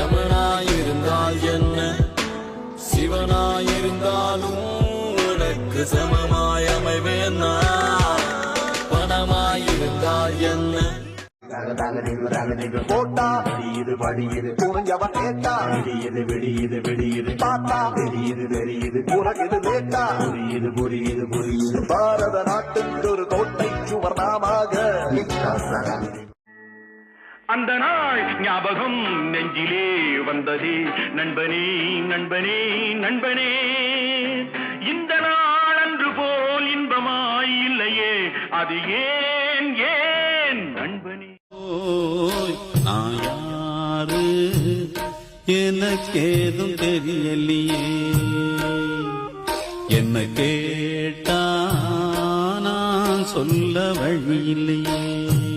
யமனாயிருந்தால் என்ன? சிவனாயிருந்தாலும் உனக்கு சமமாய் அமைவேனா பணமாயிருந்தால் என்ன? போட்டா. வெளியுது வழியுது புரிஞ்சவன் கேட்டா. வெளியுது வெளியுது வெளியுது பாத்தா வெளியுது வெளியுது உனக்கு கேட்டா. புரியுது புரியுது புரியுது. பாரத நாட்டுக்கு ஒரு கோட்டை சுவர்ணமாக. அந்த நாள் ஞாபகம் நெஞ்சிலே வந்ததே. நண்பனே நண்பனே நண்பனே. இந்த நாள் அன்று போல் இன்பமாய் இல்லையே. அது ஏன் ஏன்? நண்பனே. ஓய் நான் யாரு? எனக்கேதும் தெரியலையே. என்ன கேட்டா நான் சொல்ல வழியில்லையே